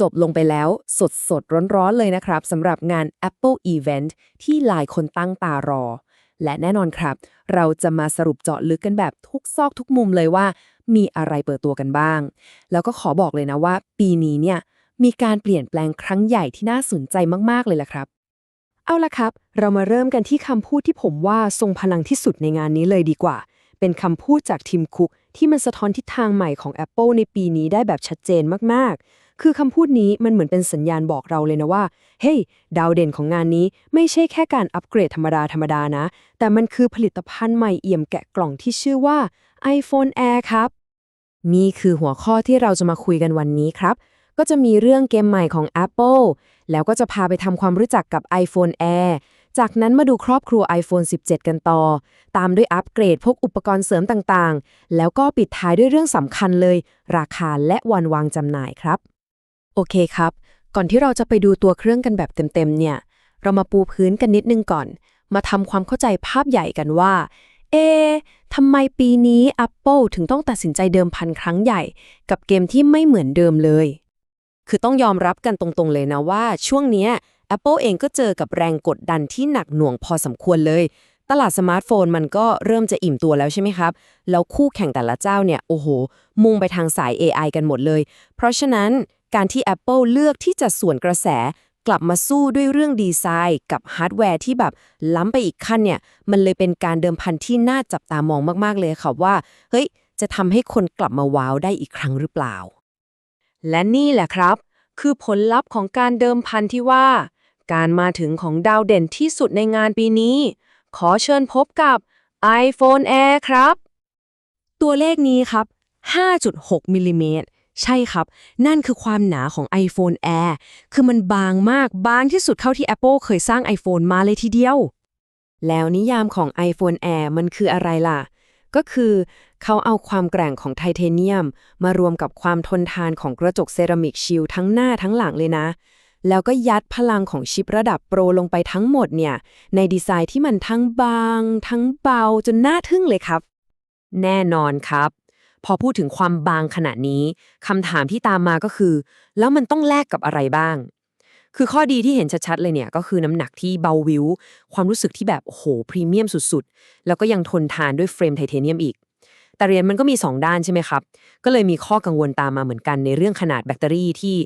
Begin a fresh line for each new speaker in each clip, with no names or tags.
จบลงไปแล้วสดสดร้อนๆเลยนะครับสำหรับงาน Apple Event ที่หลายคนตั้งตารอ และแน่นอนครับ เราจะมาสรุปเจาะลึกกันแบบทุกซอกทุกมุมเลยว่า มีอะไรเปิดตัวกันบ้าง แล้วก็ขอบอกเลยนะว่า ปีนี้เนี่ยมีการเปลี่ยนแปลงครั้งใหญ่ที่น่าสนใจมากๆเลยล่ะครับ
เอาละครับ เรามาเริ่มกันที่คำพูดที่ผมว่าทรงพลังที่สุดในงานนี้เลยดีกว่า เป็นคำพูดจากทีมคุกที่มันสะท้อนทิศทางใหม่ของ Apple ในปีนี้ได้แบบชัดเจนมากๆ คือคำพูดนี้มันเหมือนเป็นสัญญาณบอกเราเลยนะว่า เฮ้ย ดาวเด่นของงานนี้ไม่ใช่แค่การอัปเกรดธรรมดาธรรมดานะ แต่มันคือผลิตภัณฑ์ใหม่เอี่ยมแกะกล่องที่ชื่อว่า iPhone Air ครับ
มีคือหัวข้อที่เราจะมาคุยกันวันนี้ครับ ก็จะมีเรื่องเกมใหม่ของ Apple แล้วก็จะพาไปทำความรู้จักกับ iPhone Air จากนั้นมาดูครอบครัว iPhone 17 กันต่อ ตามด้วยอัปเกรดพวกอุปกรณ์เสริมต่างๆ แล้วก็ปิดท้ายด้วยเรื่องสำคัญเลย ราคาและวันวางจำหน่ายครับ โอเคครับ ก่อนที่เราจะไปดูตัวเครื่องกันแบบเต็มๆเนี่ย เรามาปูพื้นกันนิดนึงก่อน มาทำความเข้าใจภาพใหญ่กันว่า เอะทำไมปีนี้ Apple ถึงต้องตัดสินใจเดิมพันครั้งใหญ่ กับเกมที่ไม่เหมือนเดิมเลย คือต้องยอมรับกันตรงๆเลยนะว่า ช่วงนี้ Apple เองก็เจอกับแรงกดดันที่หนักหน่วงพอสมควรเลย ตลาดสมาร์ทโฟนมันก็เริ่มจะอิ่มตัวแล้วใช่ไหมครับ แล้วคู่แข่งแต่ละเจ้าเนี่ย โอ้โห มุ่งไปทางสาย AI กันหมดเลย เพราะฉะนั้น การที่ Apple เลือกที่จะส่วนกระแส กลับมาสู้ด้วยเรื่องดีไซน์กับฮาร์ดแวร์ที่แบบล้ำไปอีกขั้นเนี่ย มันเลยเป็นการเดิมพันที่น่าจับตามองมากๆเลยค่ะว่า เฮ้ย จะทำให้คนกลับมาว้าวได้อีกครั้งหรือเปล่า และนี่แหละครับ คือผลลัพธ์ของการเดิมพันที่ว่า การมาถึงของดาวเด่นที่สุดในงานปีนี้ ขอเชิญพบกับ iPhone Air ครับ
ตัวเลขนี้ครับ 5.6มิลลิเมตร ใช่ครับ นั่นคือความหนาของ iPhone Air คือมันบางมาก บางที่สุดเท่าที่ Apple เคยสร้าง iPhone มาเลยทีเดียว
แล้วนิยามของ iPhone Air มันคืออะไรล่ะ ก็คือเขาเอาความแกร่งของไทเทเนียม มารวมกับความทนทานของกระจกเซรามิกชิลทั้งหน้าทั้งหลังเลยนะ แล้วก็ยัดพลังของชิประดับโปรลงไปทั้งหมดเนี่ย ในดีไซน์ที่มันทั้งบาง ทั้งเบาจนน่าทึ่งเลยครับ แน่นอนครับ พอพูดถึงความบางขนาดนี้คำถามที่ตามมาก็คือ แล้วมันต้องแลกกับอะไรบ้าง คือข้อดีที่เห็นชัดๆเลยเนี่ยก็คือน้ำหนักที่เบาวิว ความรู้สึกที่แบบโอ้โหพรีเมียมสุดๆ แล้วก็ยังทนทานด้วยเฟรมไทเทเนียมอีก แต่เรียญมันก็มี 2 ด้านใช่ไหมครับ ก็เลยมีข้อกังวลตามมาเหมือนกันในเรื่องขนาดแบตเตอรี่ที่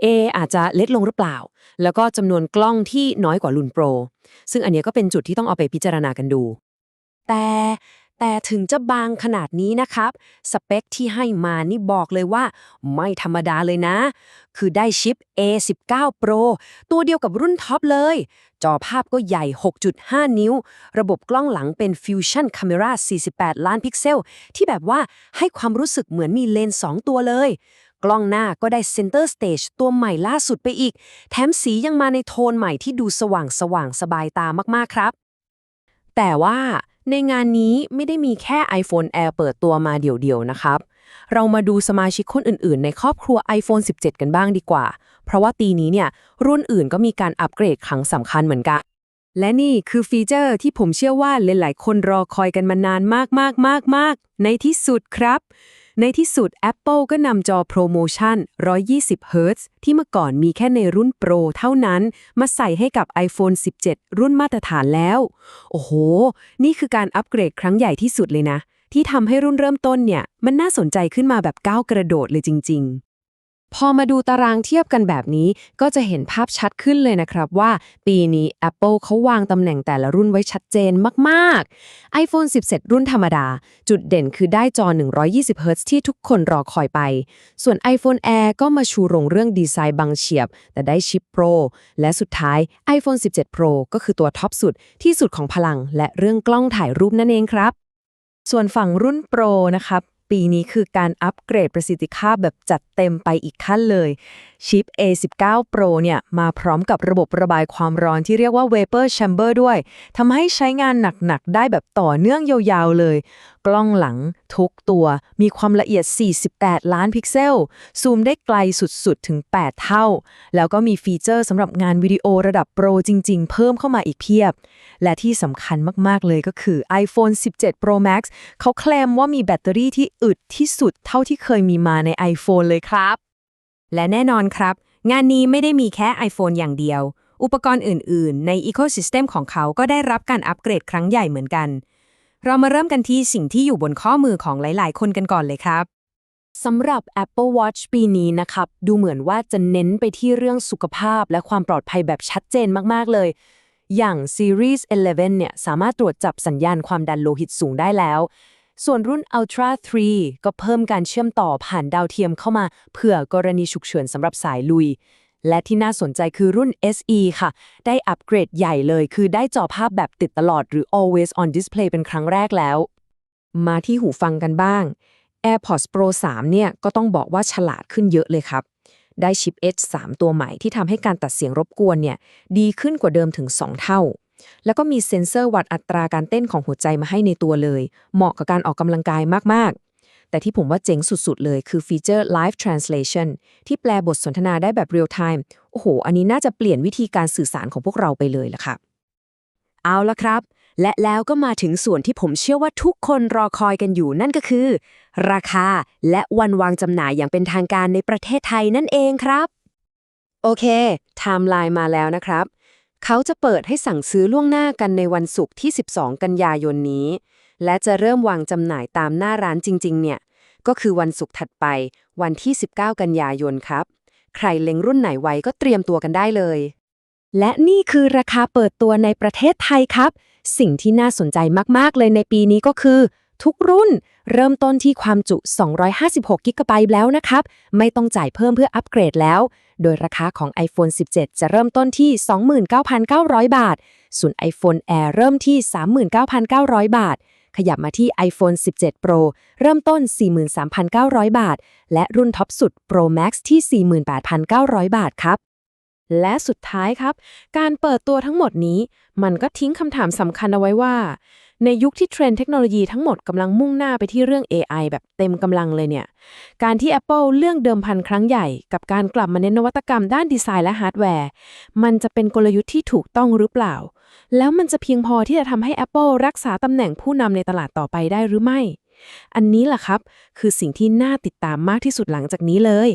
เออาจจะเล็กลงหรือเปล่า แล้วก็จำนวนกล้องที่น้อยกว่ารุ่นโปรซึ่งอันเนี้ยก็เป็นจุดที่ต้องเอาไปพิจารณากันดู แต่ แต่ถึงจะบางขนาดนี้นะครับ สเปคที่ให้มานี่บอกเลยว่า ไม่ธรรมดาเลยนะ คือได้ชิป A19 Pro ตัวเดียวกับรุ่นท็อปเลย จอภาพก็ใหญ่ 6.5 นิ้ว ระบบกล้องหลังเป็น Fusion Camera 48 ล้านพิกเซล ที่แบบว่าให้ความรู้สึกเหมือนมีเลนส์2ตัวเลยกล้องหน้าก็ได้ Center Stage ตัวใหม่ล่าสุดไปอีก แถมสียังมาในโทนใหม่ที่ดูสว่างสว่างสบายตามากๆครับ แต่ว่า ในงานนี้ไม่ได้มีแค่ iPhone Air เปิดตัวมาเดี่ยวๆ นะครับ เรามาดูสมาชิกคนอื่นๆ ในครอบครัว iPhone 17 กันบ้างดีกว่า เพราะว่าปีนี้เนี่ย รุ่นอื่นก็มีการอัปเกรดครั้งสำคัญเหมือนกัน และนี่คือฟีเจอร์ที่ผมเชื่อว่าหลายๆ คนรอคอยกันมานานมากๆๆๆในที่สุดครับ ในที่สุด Apple ก็นำจอโปรโมชั่น 120 Hz ที่เมื่อก่อนมีแค่ในรุ่นโปรเท่านั้น มาใส่ให้กับ iPhone 17 รุ่นมาตรฐานแล้ว โอ้โห นี่คือการอัปเกรดครั้งใหญ่ที่สุดเลยนะ ที่ทำให้รุ่นเริ่มต้นเนี่ย มันน่าสนใจขึ้นมาแบบก้าวกระโดดเลยจริง ๆ พอมาดูตารางเทียบกันแบบนี้ ก็จะเห็นภาพชัดขึ้นเลยนะครับว่า ปีนี้ Apple เขาวางตำแหน่งแต่ละรุ่นไว้ชัดเจนมากๆ iPhone 17 รุ่นธรรมดา จุดเด่นคือได้จอ 120 Hz ที่ทุกคนรอคอยไป ส่วน iPhone Air ก็มาชูโรงเรื่องดีไซน์บางเฉียบ แต่ได้ชิป Pro และสุดท้าย iPhone 17 Pro ก็คือตัวท็อปสุดที่สุดของพลัง และเรื่องกล้องถ่ายรูปนั่นเองครับ ส่วนฝั่งรุ่น Pro นะครับ ปีนี้คือการอัปเกรดประสิทธิภาพแบบจัดเต็มไปอีกขั้นเลยชิป A19 Pro เนี่ยมาพร้อมกับระบบระบายความร้อนที่เรียกว่า Vapor Chamber ด้วยทำให้ใช้งานหนัก ๆ ได้แบบต่อเนื่องยาวๆเลย กล้องหลังทุกตัวมีความละเอียด 48 ล้านพิกเซล ซูมได้ไกลสุด ๆ ถึง 8 เท่า แล้วก็มีฟีเจอร์สำหรับงานวิดีโอระดับโปรจริง ๆ เพิ่มเข้ามาอีกเพียบ และที่สำคัญมาก ๆ เลยก็คือ iPhone 17 Pro Max เขาเคลมว่ามีแบตเตอรี่ที่อึดที่สุดเท่าที่เคยมีมาใน iPhone เลยครับ และแน่นอนครับ
งานนี้ไม่ได้มีแค่ iPhone อย่างเดียว อุปกรณ์อื่น ๆ ใน Ecosystem ของเขาก็ได้รับการอัปเกรดครั้งใหญ่เหมือนกัน เรามาเริ่มกันที่สิ่งที่อยู่บนข้อมือของหลาย ๆ คนกันก่อนเลยครับ
สำหรับ Apple Watch ปีนี้นะครับ ดูเหมือนว่าจะเน้นไปที่เรื่องสุขภาพและความปลอดภัยแบบชัดเจนมาก ๆ เลย อย่าง Series 11 เนี่ย สามารถตรวจจับสัญญาณความดันโลหิตสูงได้แล้ว ส่วนรุ่น Ultra 3 ก็เพิ่มการเชื่อมต่อผ่านดาวเทียมเข้ามา เผื่อกรณีฉุกเฉินสำหรับสายลุย และที่น่าสนใจคือรุ่น SE ค่ะ ได้อัปเกรดใหญ่เลยคือได้จอภาพแบบติดตลอดหรือ always on display เป็นครั้งแรกแล้ว มาที่หูฟังกันบ้าง AirPods Pro 3 เนี่ยก็ต้องบอกว่าฉลาดขึ้นเยอะเลยครับ ได้ชิป H 3ตัวใหม่ที่ทำให้การตัดเสียงรบกวนเนี่ยดีขึ้นกว่าเดิมถึง 2 เท่า แล้วก็มีเซ็นเซอร์วัดอัตราการเต้นของหัวใจมาให้ในตัวเลย เหมาะกับการออกกำลังกายมากๆ แต่ที่ผมว่าเจ๋งสุดๆ เลยคือฟีเจอร์ Live Translation ที่แปลบทสนทนาได้แบบ Real Time โอ้โห อันนี้น่าจะเปลี่ยนวิธีการสื่อสารของพวกเราไปเลยล่ะค่ะ เอาละครับ และแล้วก็มาถึงส่วนที่ผมเชื่อว่าทุกคนรอคอยกันอยู่นั่นก็คือ ราคาและวันวางจำหน่ายอย่างเป็นทางการในประเทศไทยนั่นเองครับ โอเคไทม์ไลน์มาแล้วนะครับ เขาจะเปิดให้สั่งซื้อล่วงหน้ากันในวันศุกร์ที่ 12 กันยายนนี้ และจะเริ่มวางจำหน่ายตามหน้าร้านจริง ๆ เนี่ย ก็คือวันศุกร์ถัดไป วันที่ 19 กันยายนครับ ใครเล็งรุ่นไหนไว้ก็เตรียมตัวกันได้เลย และนี่คือราคาเปิดตัวในประเทศไทยครับ สิ่งที่น่าสนใจมาก ๆ เลยในปีนี้ก็คือ ทุกรุ่น เริ่มต้นที่ความจุ 256 กิกะไบต์แล้วนะครับ ไม่ต้องจ่ายเพิ่มเพื่ออัปเกรดแล้ว โดยราคาของ iPhone 17 จะเริ่มต้นที่ 29,900 บาท ส่วน iPhone Air เริ่มที่ 39,900 บาท ขยับมาที่ iPhone 17 Pro เริ่มต้น 43,900 บาท และรุ่นท็อปสุด Pro Max ที่ 48,900 บาทครับและสุดท้ายครับ การเปิดตัวทั้งหมดนี้ มันก็ทิ้งคำถามสำคัญเอาไว้ว่า ในยุคที่เทรนด์เทคโนโลยีทั้งหมดกำลังมุ่งหน้าไปที่เรื่อง AI แบบเต็มกำลังเลยเนี่ย การที่ Apple เรื่องเดิมพันครั้งใหญ่ กับการกลับมาเน้นนวัตกรรมด้านดีไซน์และฮาร์ดแวร์ มันจะเป็นกลยุทธ์ที่ถูกต้องหรือเปล่า แล้วมันจะเพียงพอที่จะทำให้ Apple รักษาตำแหน่งผู้นำในตลาดต่อไปได้หรือไม่ อันนี้แหละครับ คือสิ่งที่น่าติดตามมากที่สุดหลังจากนี้เลย